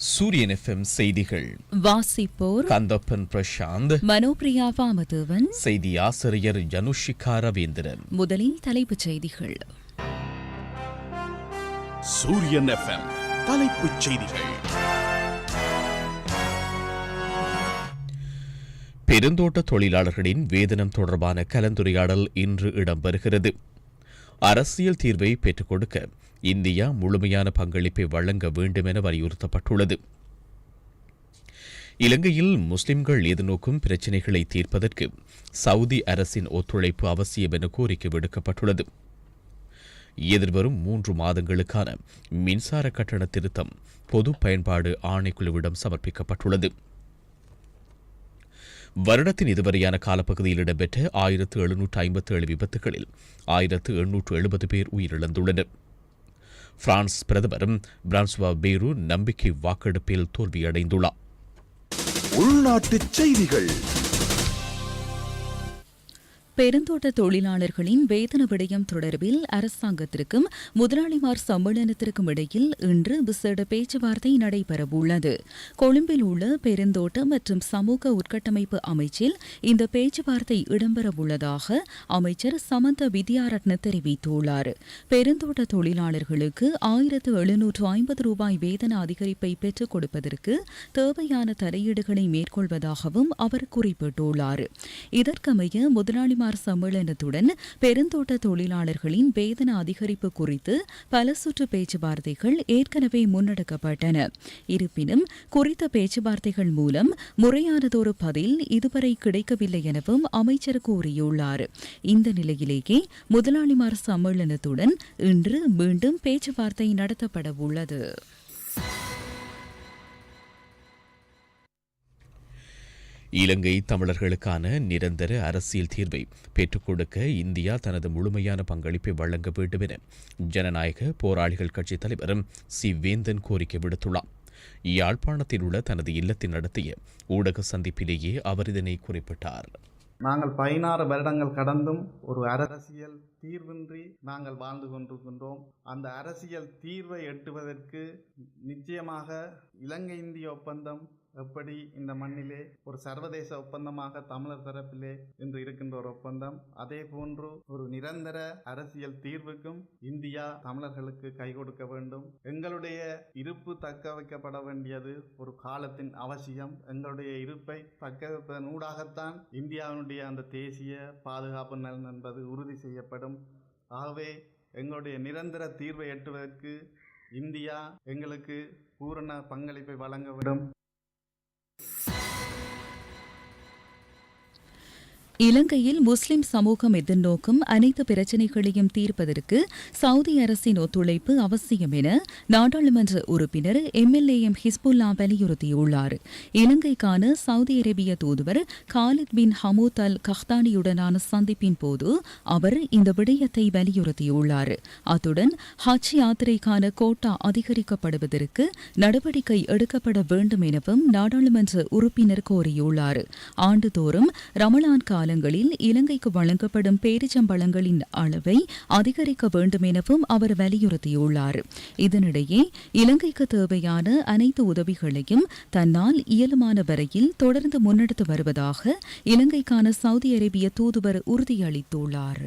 சூரியன் எஃப்எம் செய்திகள். வாசிப்போர் கந்தப்பன் பிரசாந்த். மனோபிரியா வாமதேவன் செய்தி ஆசிரியர் ஜனுஷிகா ரவீந்திரன். முதலில் தலைப்புச் செய்திகள். சூரியன் எஃப்எம் தலைப்புச் செய்திகள். பெருந்தோட்ட தொழிலாளர்களின் வேதனம் தொடர்பான கலந்துரையாடல் இன்று இடம்பெறுகிறது. அரசியல் தீர்வை பெற்றுக் கொடுக்க இந்தியா முழுமையான பங்களிப்பை வழங்க வேண்டும் என வலியுறுத்தப்பட்டுள்ளது. இலங்கையில் முஸ்லிம்கள் எதிர்நோக்கும் பிரச்சினைகளை தீர்ப்பதற்கு சவுதி அரசின் ஒத்துழைப்பு அவசியம் என கோரிக்கை விடுக்கப்பட்டுள்ளது. எதிர்வரும் மூன்று மாதங்களுக்கான மின்சார கட்டண திருத்தம் பொது பயன்பாடு ஆணைக்குழுவிடம் சமர்ப்பிக்கப்பட்டுள்ளது. வருடத்தின் இதுவரையான காலப்பகுதியில் இடம்பெற்ற ஆயிரத்து எழுநூற்று ஐம்பத்து ஏழு விபத்துகளில் ஆயிரத்து எண்ணூற்று எழுபது பேர் உயிரிழந்துள்ளனர். பிரான்ஸ் பிரதமர் பிரான்சுவா பேரு நம்பிக்கை வாக்கெடுப்பில் தோல்வியடைந்துள்ளார். உள்நாட்டுச் செய்திகள். பெருந்தோட்ட தொழிலாளர்களின் வேதன விடயம் தொடர்பில் அரசாங்கத்திற்கும் முதலாளிமார் சம்மேளனத்திற்கும் இடையில் இன்று விசேட பேச்சுவார்த்தை நடைபெறவுள்ளது. கொழும்பில் உள்ள பெருந்தோட்ட மற்றும் சமூக உட்கட்டமைப்பு அமைச்சில் இந்த பேச்சுவார்த்தை இடம்பெறவுள்ளதாக அமைச்சர் சமந்த வித்யாரட்ன தெரிவித்துள்ளார். பெருந்தோட்ட தொழிலாளர்களுக்கு ஆயிரத்து எழுநூற்று ஐம்பது ரூபாய் வேதன அதிகரிப்பை பெற்றுக் கொடுப்பதற்கு தேவையான தலையீடுகளை மேற்கொள்வதாகவும் அவர் குறிப்பிட்டுள்ளார். இதற்கமைய முதலாளிமார் சம்மேளனத்துடன் பெருந்தோட்ட தொழிலாளர்களின் வேதன அதிகரிப்பு குறித்து பல சுற்று பேச்சுவார்த்தைகள் ஏற்கனவே முன்னெடுக்கப்பட்டன. இருப்பினும் குறித்த பேச்சுவார்த்தைகள் மூலம் முறையானதொரு பதில் இதுவரை கிடைக்கவில்லை எனவும் அமைச்சர் கூறியுள்ளார். இந்த நிலையிலேயே முதலாளிமார் சம்மேளனத்துடன் இன்று மீண்டும் பேச்சுவார்த்தை நடத்தப்பட உள்ளது இலங்கை தமிழர்களுக்கான நிரந்தர அரசியல் தீர்வை பெற்றுக் கொடுக்க இந்தியா தனது முழுமையான பங்களிப்பை வழங்க வேண்டும் என ஜனநாயக போராளிகள் கட்சித் தலைவர் சி வேந்தன் கோரிக்கை விடுத்துள்ளார். யாழ்ப்பாணத்தில் உள்ள தனது இல்லத்தில் நடத்திய ஊடக சந்திப்பிலேயே அவர் இதனை குறிப்பிட்டார். நாங்கள் பதினாறு வருடங்கள் கடந்தும் ஒரு அரசியல் தீர்வின்றி நாங்கள் வாழ்ந்து கொண்டிருக்கின்றோம். அந்த அரசியல் தீர்வை எட்டுவதற்கு நிச்சயமாக இலங்கை இந்திய ஒப்பந்தம் எப்படி இந்த மண்ணிலே ஒரு சர்வதேச ஒப்பந்தமாக தமிழர் தரப்பிலே இன்று இருக்கின்ற ஒரு ஒப்பந்தம் அதே போன்று ஒரு நிரந்தர அரசியல் தீர்வுக்கும் இந்தியா தமிழர்களுக்கு கை கொடுக்க வேண்டும். எங்களுடைய இருப்பு தக்க வைக்கப்பட வேண்டியது ஒரு காலத்தின் அவசியம். எங்களுடைய இருப்பை தக்க வைப்பதன் ஊடாகத்தான் இந்தியாவினுடைய அந்த தேசிய பாதுகாப்பு நலன் என்பது உறுதி செய்யப்படும். ஆகவே எங்களுடைய நிரந்தர தீர்வை எட்டுவதற்கு இந்தியா எங்களுக்கு பூரண பங்களிப்பை வழங்க வேண்டும். you இலங்கையில் முஸ்லிம் சமூகம் எதிர்நோக்கும் அனைத்து பிரச்சினைகளையும் தீர்ப்பதற்கு சவுதி அரசின் ஒத்துழைப்பு அவசியம் என நாடாளுமன்ற உறுப்பினர் எம்எல்ஏ எம் ஹிஸ்புல்லா வலியுறுத்தியுள்ளார். இலங்கைக்கான சவுதி அரேபிய தூதுவர் காலித் பின் ஹமூத் அல் கஹ்தானியுடனான சந்திப்பின் போது அவர் இந்த விடயத்தை வலியுறுத்தியுள்ளார். அத்துடன் ஹஜ் யாத்திரைக்கான கோட்டா அதிகரிக்கப்படுவதற்கு நடவடிக்கை எடுக்கப்பட வேண்டும் எனவும் நாடாளுமன்ற உறுப்பினர் கோரியுள்ளார். ஆண்டுதோறும் ரமலான் கால காலங்களில் இலங்கைக்கு வழங்கப்படும் பேரிச்சம்பழங்களின் அளவை அதிகரிக்க வேண்டும் எனவும் அவர் வலியுறுத்தியுள்ளார். இதனிடையே இலங்கைக்கு தேவையான அனைத்து உதவிகளையும் தன்னால் இயலுமான வரையில் தொடர்ந்து முன்னெடுத்து வருவதாக இலங்கைக்கான சவுதி அரேபிய தூதுவர் உறுதியளித்துள்ளார்.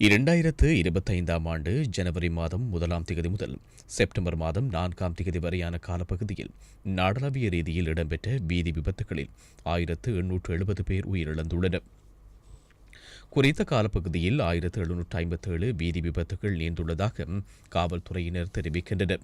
இரண்டாயிரத்து இருபத்தைந்தாம் ஆண்டு ஜனவரி மாதம் முதலாம் திகதி முதல் செப்டம்பர் மாதம் நான்காம் தேதி வரையான காலப்பகுதியில் நாடளாவிய ரீதியில் இடம்பெற்ற வீதி விபத்துகளில் ஆயிரத்து எண்ணூற்று எழுபது பேர் உயிரிழந்துள்ளனர். குறித்த காலப்பகுதியில் ஆயிரத்து எழுநூற்று ஐம்பத்தேழு வீதி விபத்துகள் நேர்ந்துள்ளதாக காவல்துறையினர் தெரிவிக்கின்றனர்.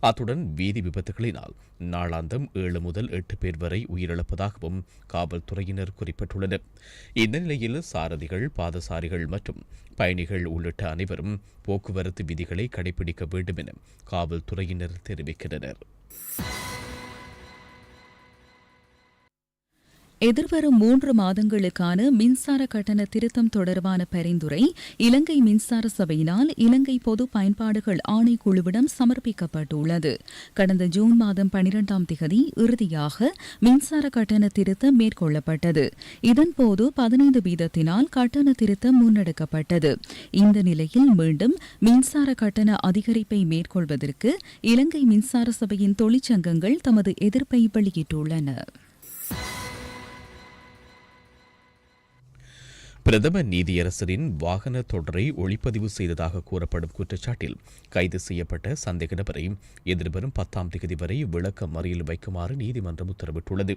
அத்துடன் வீதி விபத்துகளினால் நாளாந்தம் ஏழு முதல் எட்டு பேர் வரை உயிரிழப்பதாகவும் காவல்துறையினர் குறிப்பிட்டுள்ளனர். இந்த நிலையில் சாரதிகள் பாதசாரிகள் மற்றும் பயணிகள் உள்ளிட்ட அனைவரும் போக்குவரத்து விதிகளை கடைபிடிக்க வேண்டும் என காவல்துறையினர் தெரிவிக்கின்றனர். எதிர்வரும் மூன்று மாதங்களுக்கான மின்சார கட்டண திருத்தம் தொடர்பான பரிந்துரை இலங்கை மின்சார சபையினால் இலங்கை பொது பயன்பாடுகள் ஆணைக்குழுவிடம் சமர்ப்பிக்கப்பட்டுள்ளது. கடந்த ஜூன் மாதம் பனிரெண்டாம் திகதி இறுதியாக மின்சார கட்டண திருத்தம் மேற்கொள்ளப்பட்டது. இதன்போது பதினைந்து வீதத்தினால் கட்டண திருத்தம் முன்னெடுக்கப்பட்டது. இந்த நிலையில் மீண்டும் மின்சார கட்டண அதிகரிப்பை மேற்கொள்வதற்கு இலங்கை மின்சார சபையின் தொழிற்சங்கங்கள் தமது எதிர்ப்பை வெளியிட்டுள்ளன. பிரதம நீதியரசரின் வாகன தொடரை ஒளிப்பதிவு செய்ததாக கூறப்படும் குற்றச்சாட்டில் கைது செய்யப்பட்ட சந்தேக நபரை எதிர்வரும் பத்தாம் தேதி வரை விளக்க மறியல் வைக்குமாறு நீதிமன்றம் உத்தரவிட்டுள்ளது.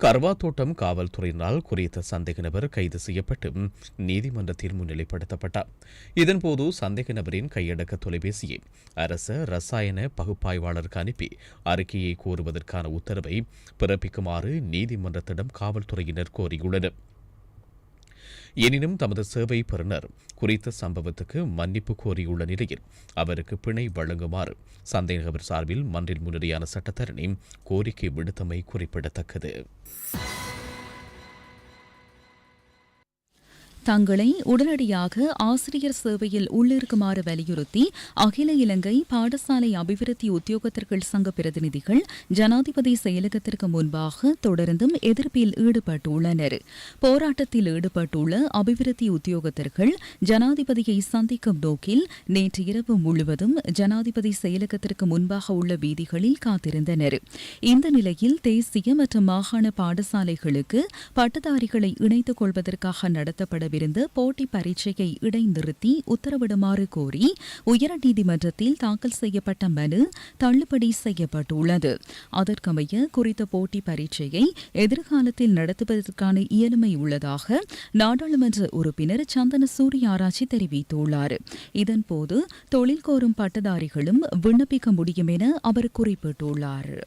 கர்வாத்தோட்டம் காவல்துறையினால் குறித்த சந்தேக நபர் கைது செய்யப்பட்டு நீதிமன்றத்தில் முன்னிலைப்படுத்தப்பட்டார். இதன்போது சந்தேக நபரின் கையடக்க தொலைபேசியை அரச ரசாயன பகுப்பாய்வாளருக்கு அனுப்பி அறிக்கையை கோருவதற்கான உத்தரவை பிறப்பிக்குமாறு நீதிமன்றத்திடம் காவல்துறையினர் கோரியுள்ளனர். எனினும் தமது சேவை பெறுநர் குறித்த சம்பவத்துக்கு மன்னிப்பு கோரியுள்ள நிலையில் அவருக்கு பிணை வழங்குமாறு சந்தேகவர் சார்பில் மன்றில் முன்னணியான சட்டத்தரணி கோரிக்கை விடுத்தமை குறிப்பிடத்தக்கது. தங்களை உடனடியாக ஆசிரியர் சேவையில் உள்ளிருக்குமாறு வலியுறுத்தி அகில இலங்கை பாடசாலை அபிவிருத்தி உத்தியோகத்தர்கள் சங்க பிரதிநிதிகள் ஜனாதிபதி செயலகத்திற்கு முன்பாக தொடர்ந்தும் எதிர்ப்பில் ஈடுபட்டுள்ளனர். போராட்டத்தில் ஈடுபட்டுள்ள அபிவிருத்தி உத்தியோகத்தர்கள் ஜனாதிபதியை சந்திக்கும் நோக்கில் நேற்று இரவு முழுவதும் ஜனாதிபதி செயலகத்திற்கு முன்பாக உள்ள வீதிகளில் காத்திருந்தனர். இந்த நிலையில் தேசிய மற்றும் மாகாண பாடசாலைகளுக்கு பட்டதாரிகளை இணைத்துக் கொள்வதற்காக நடத்தப்படவிருந்த போட்டி பரீட்சையை இடைநிறுத்தி உத்தரவிடுமாறு கோரி உயர்நீதிமன்றத்தில் தாக்கல் செய்யப்பட்ட மனு தள்ளுபடி செய்யப்பட்டுள்ளது. அதற்கமைய குறித்த போட்டி பரீட்சையை எதிர்காலத்தில் நடத்துவதற்கான இயலுமை உள்ளதாக நாடாளுமன்ற உறுப்பினர் சந்தன சூரியாராச்சி தெரிவித்துள்ளார். இதன்போது தொழில் கோரும் பட்டதாரிகளும் விண்ணப்பிக்க முடியும் என அவர் குறிப்பிட்டுள்ளார்.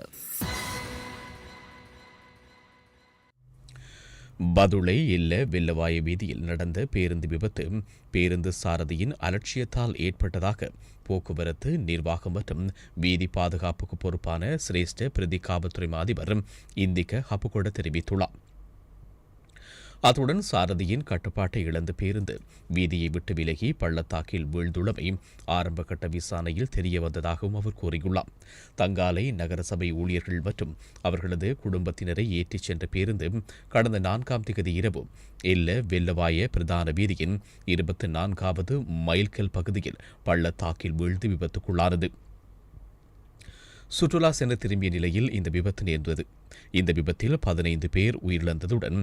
பதுளை இல்ல வெள்ளவாய வீதியில் நடந்த பேருந்து விபத்து பேருந்து சாரதியின் அலட்சியத்தால் ஏற்பட்டதாக போக்குவரத்து நிர்வாகம் மற்றும் வீதி பாதுகாப்புக்கு பொறுப்பான சிரேஷ்ட பிரதி காவல்துறை அதிபர் இந்திக்க ஹப்புகொட தெரிவித்துள்ளார். அத்துடன் சாரதியின் கட்டுப்பாட்டை இழந்த பேருந்து வீதியை விட்டு விலகி பள்ளத்தாக்கில் வீழ்ந்துள்ளமை ஆரம்பகட்ட விசாரணையில் தெரியவந்ததாகவும் அவர் கூறியுள்ளார். தங்காலை நகரசபை ஊழியர்கள் மற்றும் அவர்களது குடும்பத்தினரை ஏற்றிச் சென்ற பேருந்து கடந்த நான்காம் திகதி இரவு எல்ல வெள்ளவாய பிரதான வீதியின் இருபத்தி நான்காவது மைல்கல் பகுதியில் பள்ளத்தாக்கில் வீழ்ந்து விபத்துக்குள்ளானது. சுற்றுலா சென்று திரும்பிய நிலையில் இந்த விபத்து நேர்ந்தது. இந்த விபத்தில் பதினைந்து பேர் உயிரிழந்ததுடன்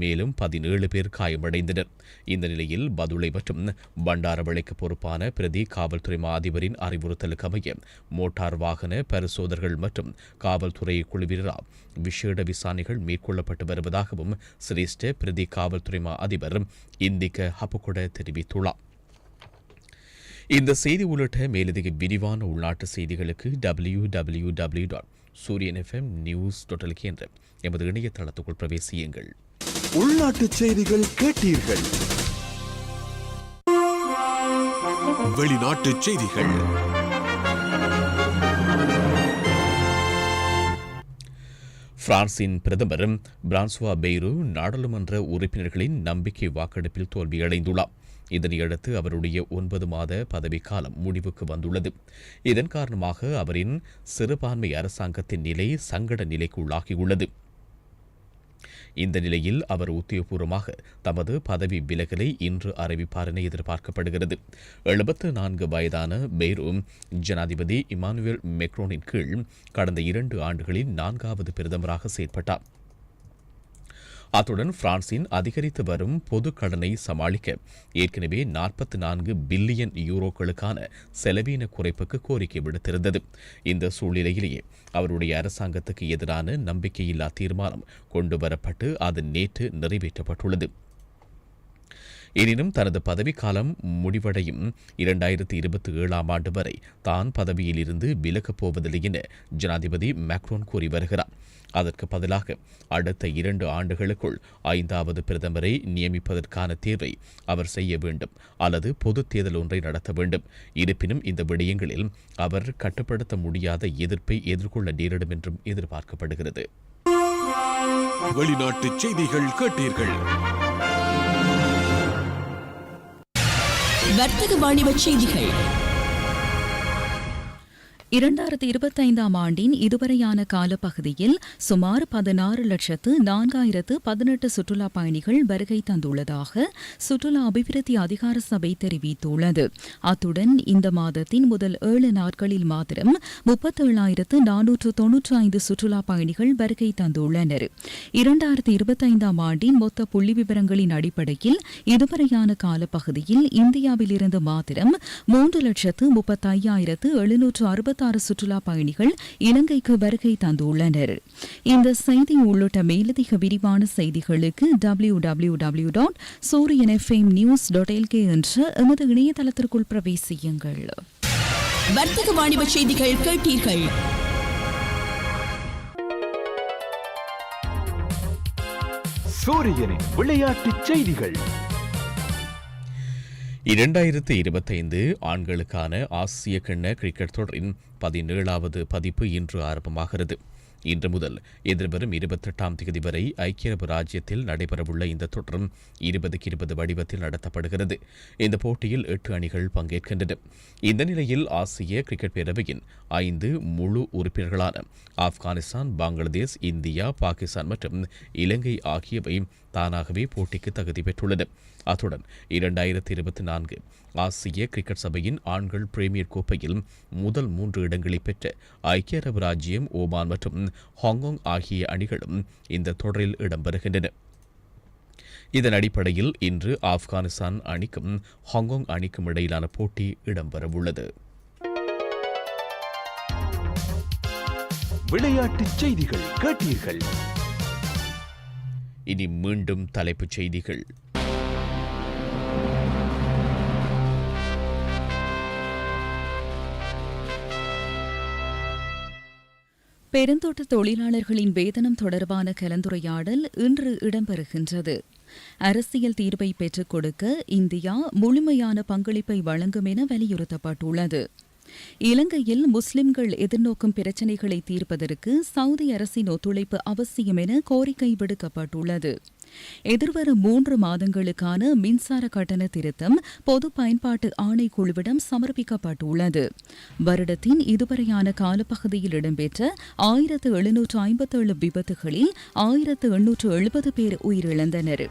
மேலும் பதினேழு பேர் காயமடைந்தனர். இந்த நிலையில் பதுளை மற்றும் பண்டாரவளைக்கு பொறுப்பான பிரதி காவல்துறை மா அதிபரின் அறிவுறுத்தலுக்கு அமைய மோட்டார் வாகன பரிசோதர்கள் மற்றும் காவல்துறை குழுவினரால் விசேட விசாரணைகள் மேற்கொள்ளப்பட்டு வருவதாகவும் சிரேஷ்ட பிரதி காவல்துறை மா அதிபர் இந்திக்க ஹப்புகொட தெரிவித்துள்ளார். இந்த செய்தி உள்ளிட்ட மேலதிக விரிவான உள்நாட்டு செய்திகளுக்கு W W W dot Sooriyan FM news டொட்டலுக்கு என்ற எமது இணையதளத்துக்குள் பிரவேசியுங்கள். உள்நாட்டு செய்திகள் கேட்டீர்கள். வெளிநாட்டு செய்திகள். பிரான்சின் பிரதமர் பிரான்சுவா பெய்ரு நாடாளுமன்ற உறுப்பினர்களின் நம்பிக்கை வாக்கெடுப்பில் தோல்வியடைந்துள்ளார். இதனையடுத்து அவருடைய ஒன்பது மாத பதவிக்காலம் முடிவுக்கு வந்துள்ளது. இதன் காரணமாக அவரின் சிறுபான்மை அரசாங்கத்தின் நிலை சங்கட நிலைக்கு உள்ளாகியுள்ளது இந்த நிலையில் அவர் உத்தியோகபூர்வமாக தமது பதவி விலகலை இன்று அறிவிப்பார் என எதிர்பார்க்கப்படுகிறது. எழுபத்து நான்கு வயதான பெய்ரோ ஜனாதிபதி இமானுவேல் மெக்ரோனின் கீழ் கடந்த இரண்டு ஆண்டுகளில் நான்காவது பிரதமராக செயற்பட்டார். அத்துடன் பிரான்சின் அதிகரித்து வரும் பொது கடனை சமாளிக்க ஏற்கனவே நாற்பத்தி நான்கு பில்லியன் யூரோக்களுக்கான செலவீன குறைப்புக்கு கோரிக்கை விடுத்திருந்தது. இந்த சூழ்நிலையிலேயே அவருடைய அரசாங்கத்துக்கு எதிரான நம்பிக்கையில்லா தீர்மானம் கொண்டுவரப்பட்டு அது நேற்று நிறைவேற்றப்பட்டுள்ளது. எனினும் தனது பதவிக்காலம் முடிவடையும். இரண்டாயிரத்தி இருபத்தி ஏழாம் ஆண்டு வரை தான் பதவியிலிருந்து விலகப் போவதில்லை என ஜனாதிபதி மேக்ரோன் கூறி வருகிறார். அதற்கு பதிலாக அடுத்த இரண்டு ஆண்டுகளுக்குள் ஐந்தாவது பிரதமரை நியமிப்பதற்கான தேர்வை அவர் செய்ய வேண்டும் அல்லது பொது தேர்தல் ஒன்றை நடத்த வேண்டும். இருப்பினும் இந்த விடயங்களில் அவர் கட்டுப்படுத்த முடியாத எதிர்ப்பை எதிர்கொள்ள நேரிடும் என்றும் எதிர்பார்க்கப்படுகிறது. வெளிநாட்டு செய்திகள் கேட்டீர்கள். வர்த்தக வாணிப செய்திகள். இரண்டாயிரத்தி இருபத்தைந்தாம் ஆண்டின் இதுவரையான காலப்பகுதியில் சுமார் பதினாறு லட்சத்து நான்காயிரத்து பதினெட்டு சுற்றுலா பயணிகள் வருகை தந்துள்ளதாக சுற்றுலா அபிவிருத்தி அதிகார சபை தெரிவித்துள்ளது. அத்துடன் இந்த மாதத்தின் முதல் ஏழு நாட்களில் மாத்திரம் முப்பத்தேழாயிரத்து நானூற்று தொன்னூற்று ஐந்து சுற்றுலா பயணிகள் வருகை தந்துள்ளனர். இரண்டாயிரத்தி இருபத்தைந்தாம் ஆண்டின் மொத்த புள்ளி விவரங்களின் அடிப்படையில் இதுவரையான காலப்பகுதியில் இந்தியாவிலிருந்து மாத்திரம் மூன்று லட்சத்து முப்பத்தையாயிரத்து எழுநூற்று அறுபத்தி அறுபத்தாறு சுற்றுலா பயணிகள் இலங்கைக்கு வருகை தந்துள்ளனர். இந்த செய்தி உள்ளிட்ட மேலதிக விரிவான செய்திகளுக்கு W W W dot Sooriyan FM news dot LK என்ற எமது இணையதளத்திற்குள் பிரவேசியுங்கள். வர்த்தக வாணிப செய்திகள் கேட்டீர்கள். சூரியனின் விளையாட்டுச் செய்திகள். இரண்டாயிரத்து இருபத்தைந்து ஆண்களுக்கான ஆசிய கிண்ண கிரிக்கெட் தொடரின் பதினேழாவது பதிப்பு இன்று ஆரம்பமாகிறது. இன்று முதல் எதிர்வரும் இருபத்தெட்டாம் தேதி வரை ஐக்கிய அரபு ராஜ்யத்தில் நடைபெறவுள்ள இந்த தொடரும் இருபதுக்கு இருபது வடிவத்தில் நடத்தப்படுகிறது. இந்த போட்டியில் எட்டு அணிகள் பங்கேற்கின்றன. இந்த நிலையில் ஆசிய கிரிக்கெட் பேரவையின் ஐந்து முழு உறுப்பினர்களான ஆப்கானிஸ்தான் பங்களாதேஷ் இந்தியா பாகிஸ்தான் மற்றும் இலங்கை ஆகியவை தானாகவே போட்டிக்கு தகுதி பெற்றுள்ளது. அத்துடன் இரண்டாயிரத்தி இருபத்தி நான்கு ஆசிய கிரிக்கெட் சபையின் ஆண்கள் பிரீமியர் கோப்பையில் முதல் மூன்று இடங்களை பெற்ற ஐக்கிய அரபு ராஜ்யம் ஓமான் மற்றும் ஹாங்காங் ஆகிய அணிகளும் இந்த தொடரில் இடம்பெறுகின்றன. இதன் அடிப்படையில் இன்று ஆப்கானிஸ்தான் அணிக்கும் ஹாங்காங் அணிக்கும் இடையிலான போட்டி இடம்பெறவுள்ளது. விளையாட்டுச் செய்திகள் கேட்டீர்கள். இனி மீண்டும் தலைப்புச் செய்திகள். பெருந்தோட்ட தொழிலாளர்களின் வேதனம் தொடர்பான கலந்துரையாடல் இன்று இடம்பெறுகின்றது. அரசியல் தீர்வை பெற்றுக் கொடுக்க இந்தியா முழுமையான பங்களிப்பை வழங்கும் என வலியுறுத்தப்பட்டுள்ளது. இலங்கையில் முஸ்லிம்கள் எதிர்நோக்கும் பிரச்சினைகளை தீர்ப்பதற்கு சவுதி அரசின் ஒத்துழைப்பு அவசியம் என கோரிக்கை விடுக்கப்பட்டுள்ளது. எதிர்வரும் மூன்று மாதங்களுக்கான மின்சார கட்டண திருத்தம் பொது பயன்பாட்டு ஆணைக்குழுவிடம் சமர்ப்பிக்கப்பட்டுள்ளது. வருடத்தின் இதுவரையான காலப்பகுதியில் இடம்பெற்ற ஆயிரத்து எழுநூற்று ஐம்பத்தேழு விபத்துகளில் ஆயிரத்து எண்ணூற்று எழுபது பேர் உயிரிழந்தனர்.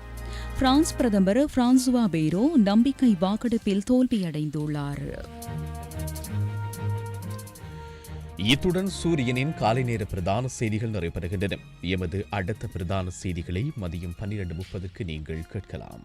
பிரான்ஸ் பிரதமர் பிரான்சுவா பேரோ நம்பிக்கை வாக்கெடுப்பில் தோல்வியடைந்துள்ளார். இத்துடன் சூரியனின் காலை நேர பிரதான செய்திகள் நிறைவடைகின்றன. எமது அடுத்த பிரதான செய்திகளை மதியம் பன்னிரண்டு முப்பதுக்கு நீங்கள் கேட்கலாம்.